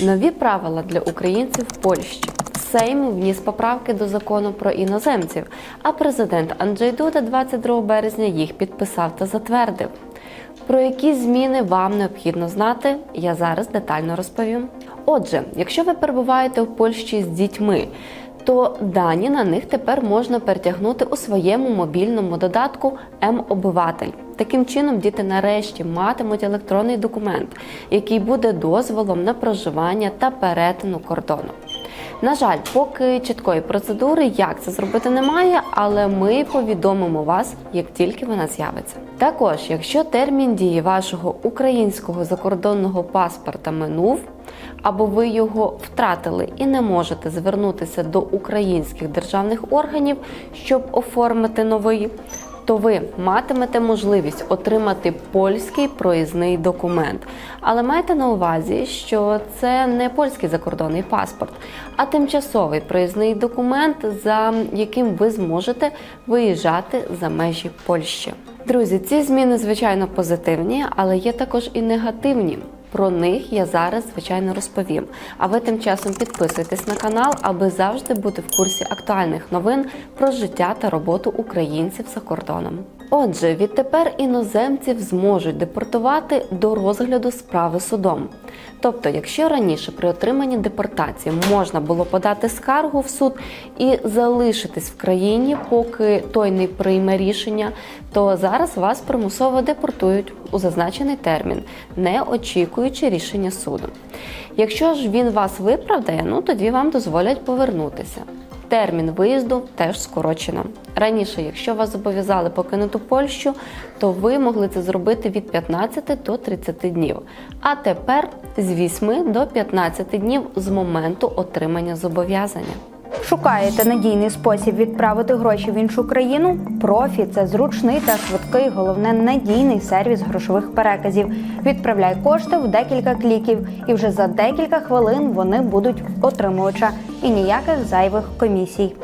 Нові правила для українців в Польщі. Сейм вніс поправки до закону про іноземців, а президент Анджей Дуда 22 березня їх підписав та затвердив. Про які зміни вам необхідно знати, я зараз детально розповім. Отже, якщо ви перебуваєте в Польщі з дітьми, то дані на них тепер можна перетягнути у своєму мобільному додатку М-обиватель. Таким чином, діти нарешті матимуть електронний документ, який буде дозволом на проживання та перетину кордону. На жаль, поки чіткої процедури, як це зробити, немає, але ми повідомимо вас, як тільки вона з'явиться. Також, якщо термін дії вашого українського закордонного паспорта минув, або ви його втратили і не можете звернутися до українських державних органів, щоб оформити новий, то ви матимете можливість отримати польський проїзний документ. Але майте на увазі, що це не польський закордонний паспорт, а тимчасовий проїзний документ, за яким ви зможете виїжджати за межі Польщі. Друзі, ці зміни звичайно позитивні, але є також і негативні. Про них я зараз, звичайно, розповім. А ви тим часом підписуйтесь на канал, аби завжди бути в курсі актуальних новин про життя та роботу українців за кордоном. Отже, відтепер іноземців зможуть депортувати до розгляду справи судом. Тобто, якщо раніше при отриманні депортації можна було подати скаргу в суд і залишитись в країні, поки той не прийме рішення, то зараз вас примусово депортують у зазначений термін, не очікуючи рішення суду. Якщо ж він вас виправдає, ну тоді вам дозволять повернутися. Термін виїзду теж скорочено. Раніше, якщо вас зобов'язали покинути Польщу, то ви могли це зробити від 15 до 30 днів. А тепер з 8 до 15 днів з моменту отримання зобов'язання. Шукаєте надійний спосіб відправити гроші в іншу країну? Профі це зручний та швидкий, головне надійний сервіс грошових переказів. Відправляй кошти в декілька кліків, і вже за декілька хвилин вони будуть отримувача і ніяких зайвих комісій.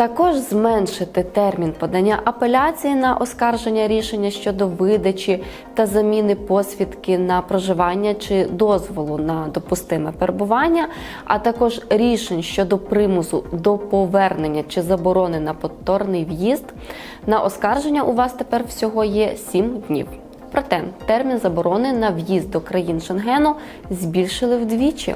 Також зменшити термін подання апеляції на оскарження рішення щодо видачі та заміни посвідки на проживання чи дозволу на допустиме перебування, а також рішень щодо примусу до повернення чи заборони на повторний в'їзд. На оскарження у вас тепер всього є 7 днів. Проте термін заборони на в'їзд до країн Шенгену збільшили вдвічі.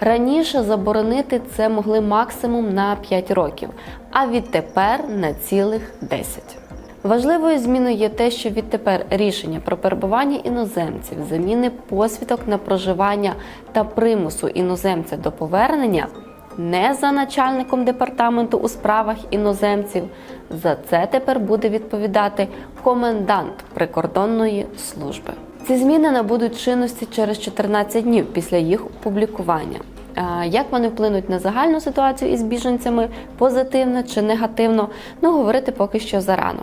Раніше заборонити це могли максимум на 5 років, а відтепер на цілих 10. Важливою зміною є те, що відтепер рішення про перебування іноземців, заміни посвідок на проживання та примусу іноземця до повернення не за начальником департаменту у справах іноземців. За це тепер буде відповідати комендант прикордонної служби. Ці зміни набудуть чинності через 14 днів після їх опублікування. Як вони вплинуть на загальну ситуацію із біженцями позитивно чи негативно, ну говорити поки що зарано.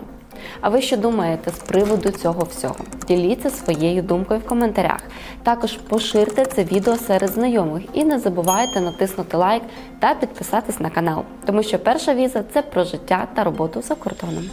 А ви що думаєте з приводу цього всього? Діліться своєю думкою в коментарях. Також поширте це відео серед знайомих і не забувайте натиснути лайк та підписатись на канал, тому що перша віза це про життя та роботу за кордоном.